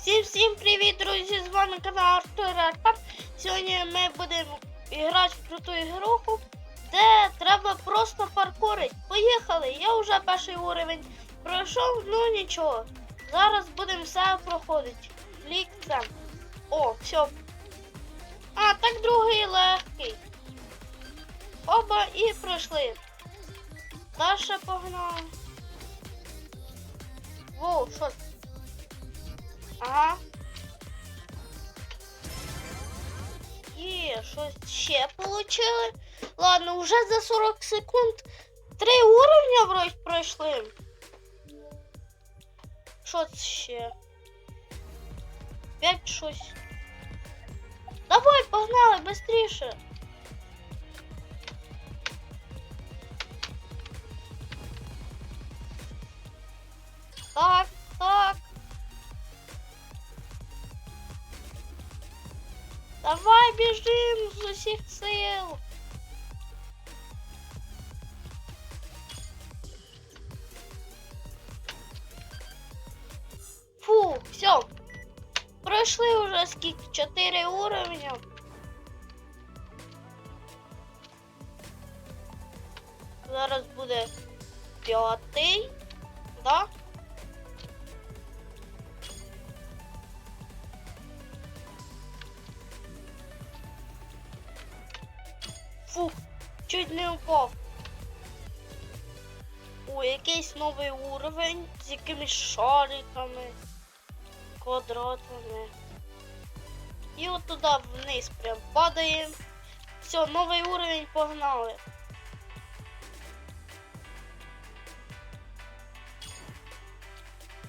Всім всім привіт, друзі! З вами канал Артур Арпак. Сьогодні ми будемо грати в круту ігруху, де треба просто паркурити. Поїхали! Я вже перший уровень пройшов, ну нічого. Зараз будемо все проходити. Лікцем. О, все. А, так другий легкий. Оба і пройшли. Дальше погнали. Воу, що? Ага. Є, щось ще получили. Ладно, вже за 40 секунд три уровня вроде пройшли. Що це ще? П'ять щось. Давай, погнали, быстріше. З усіх сил. Фу, все. Пройшли уже скільки? Чотири уровня. Зараз буде п'ятий, да? Чуть не упав. О, якийсь новий уровень з якимись шариками, квадратами. І от туди вниз прям падаємо. Все, новий уровень погнали.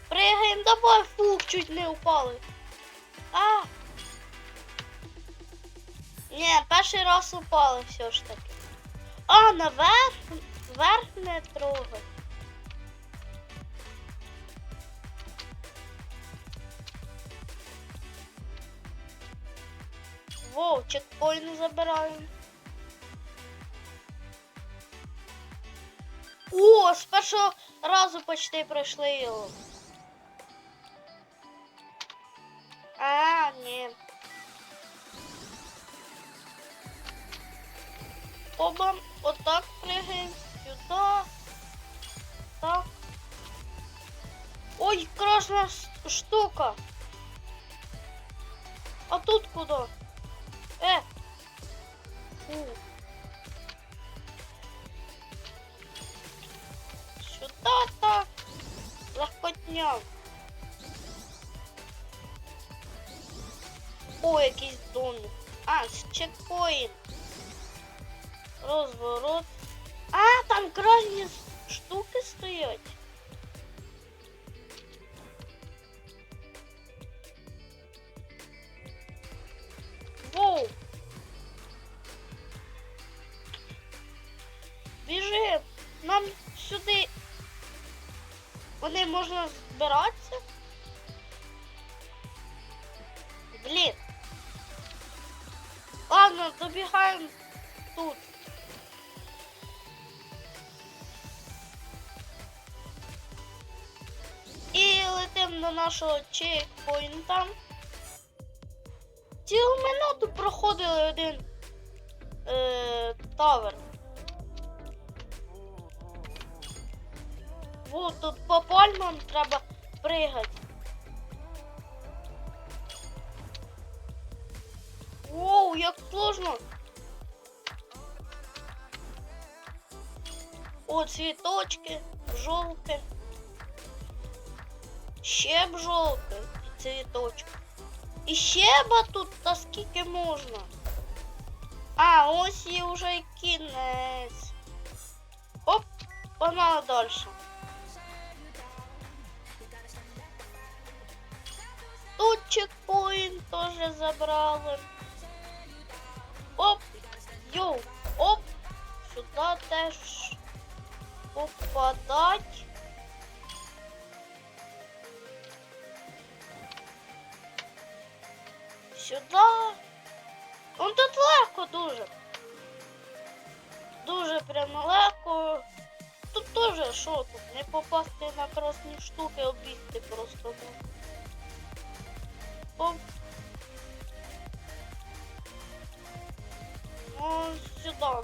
Пригаємо, давай, фух, чуть не упали. А! Ні, перший раз упали все ж таки. А, наверх, вверх не трогай. Воу, чекпоінт забираємо. О, з першого разу почти пройшли його. Оба отак пригаємо. Сюди. Так. Ой, красна штука. А тут куди? Е. Фу. Сюди так. Легкотня. О, якийсь домик. А, чекпоінт. Розворот. А, там крайні штуки стоять. Нашого чекпоінта. Цілу минуту проходили один е, тавер. Вот тут по пальмам треба пригати. Воу, як сложно. О, цвіточки, жовте. Ще б жовте і цвіточки. І ще ба тут та скільки можна. А, ось і вже й кінець. Оп, погнали далі. Тут чекпоінт теж забрали. Оп, йоу, оп, сюди теж попадать. Сюди. Он тут легко дуже. Дуже прямо легко. Тут теж що тут? Не попасти на красні штуки, обійти просто. ну. Оп. Ну, сюда нам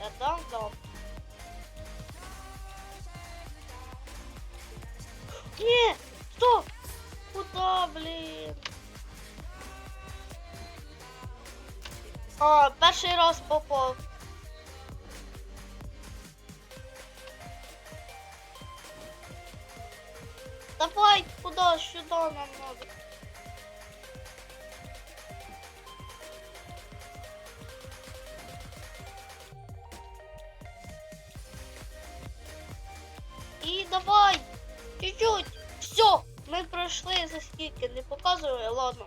надо, да? Да. Не, стоп! Куда, блин? А, перший раз попав. Давай, куда, сюда нам надо. І давай, чуть-чуть. Все, ми пройшли за скільки, не показує, ладно.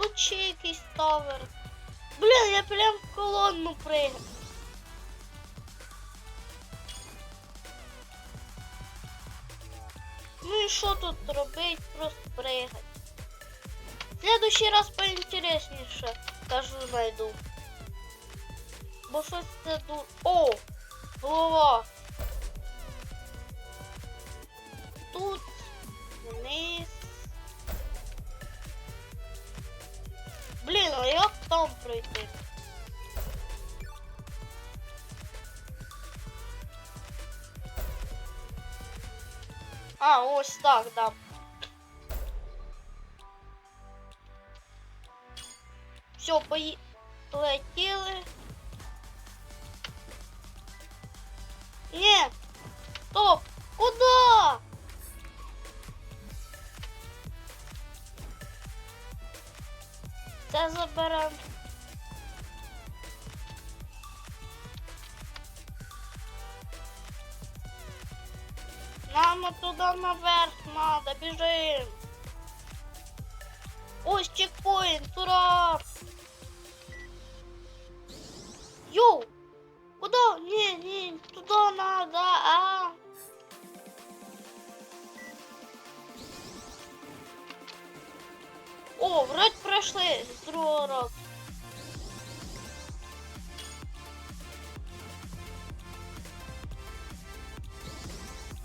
Тут ще якийсь тавер. Блін, я прям в колонну пригав. Ну і що тут робить? Просто пригать. В следующий раз поінтересніше, кажу, знайду. Бо щось це ду... О! Голова! Тут вниз. Блін, а як там пройти? А, ось так, да. Все, пої... полетіли. Ні! Стоп! Куда? Це заберем. Нам туда наверх надо, бежим. Ось чекпоинт, ура! Йоу! Куда? Не, не, туда надо, а? О, вроде пройшли з другого разу.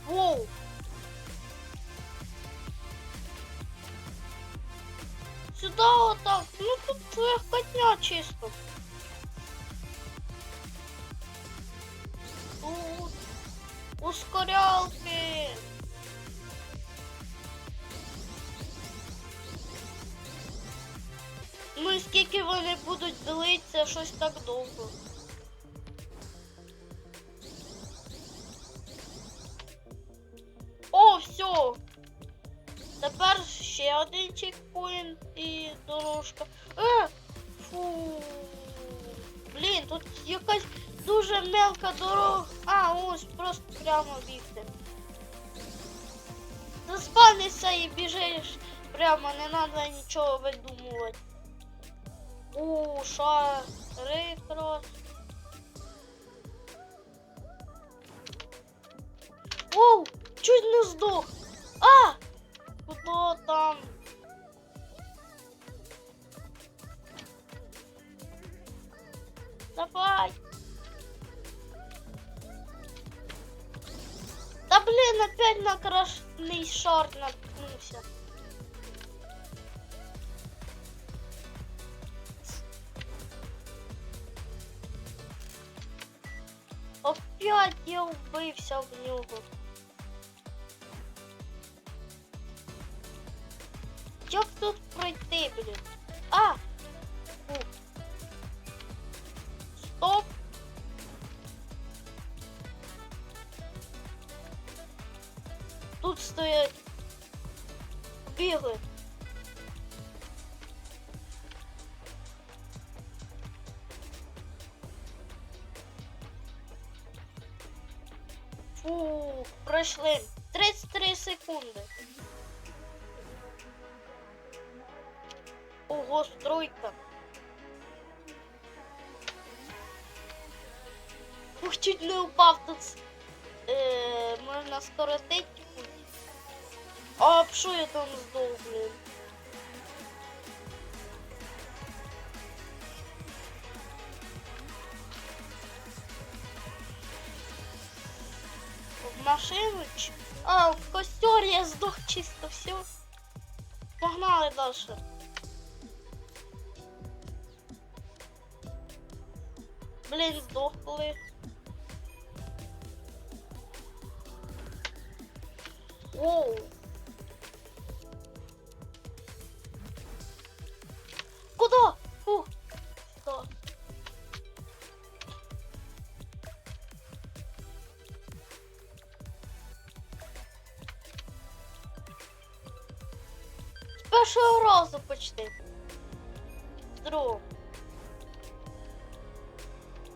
Воу! Сюда вот так. Ну тут легкотня чисто. Тут ускорялки. Ну і скільки вони будуть ділитися, щось так довго. О, все. Тепер ще один чекпоінт і дорожка. Е! Фу. Блін, тут якась дуже мелка дорога. А, ось просто прямо бігти. Заспанишся і біжиш прямо, не треба нічого видумувати. У, шари крос. Оу, чуть не здох. А! Куда там? Давай. Да блин, опять на красный шар наткнулся. Я вбився в нього. Як тут пройти, блін? А! Фу. Стоп! Тут стоять. Бігли. Пройшли. 33 секунди. Ого, стройка. Ух, чуть не упав тут. Е, можна скоротити. А що я там здох, блін? В машину? чи- А, в костер я сдох чисто все. Погнали далі. Блін, здохли. Воу. Куда? Першого почти. З.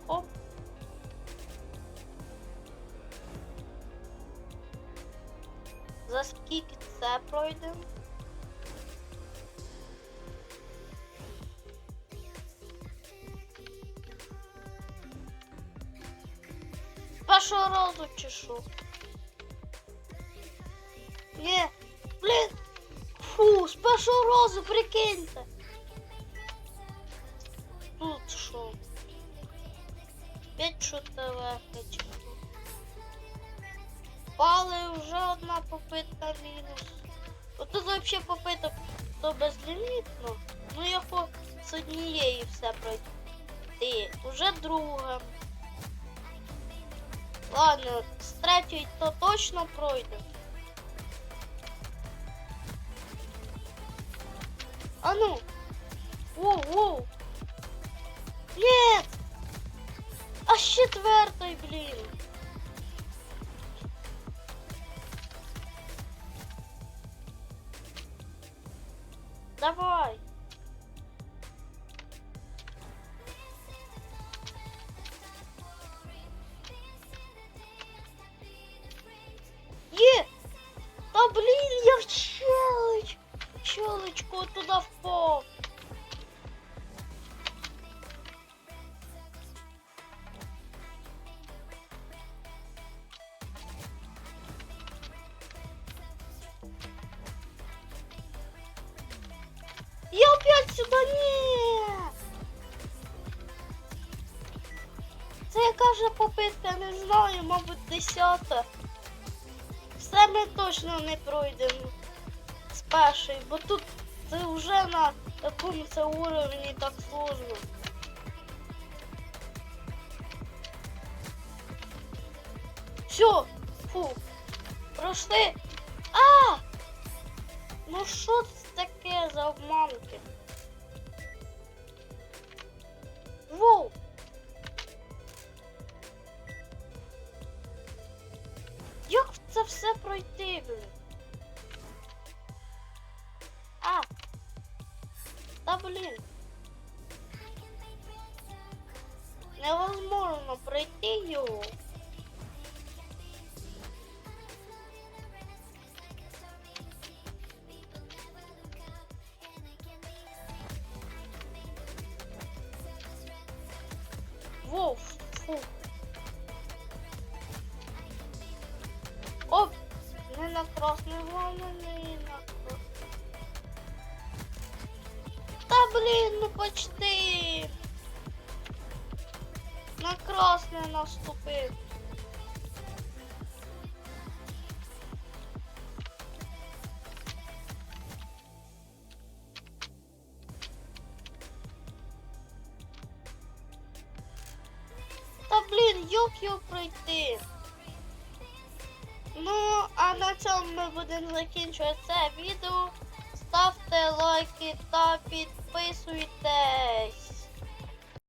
Оп. За скільки це пройдемо? З першого разу чи що? Першого разу прикиньте. Тут що? П'ять що? Пали вже одна попитка мінус. Отут взагалі попиток то безлімітно. Ну я по з однієї все пройти. Уже друга. Ладно, з третьої то точно пройде. А ну. Воу, воу. Нет! А з четвертої, блін. Давай. Яка вже попитка, не знаю, мабуть, десята. Все ми точно не пройдемо з першої, бо тут це вже на якому це уровні так сложно. Все, фу, пройшли. А! Ну що це Воу, фу. Оп, не на красний, головне не на красний. Та блін, ну почти. На красне наступив. Як його пройти? Ну, а на цьому ми будемо закінчувати це відео. Ставте лайки та підписуйтесь.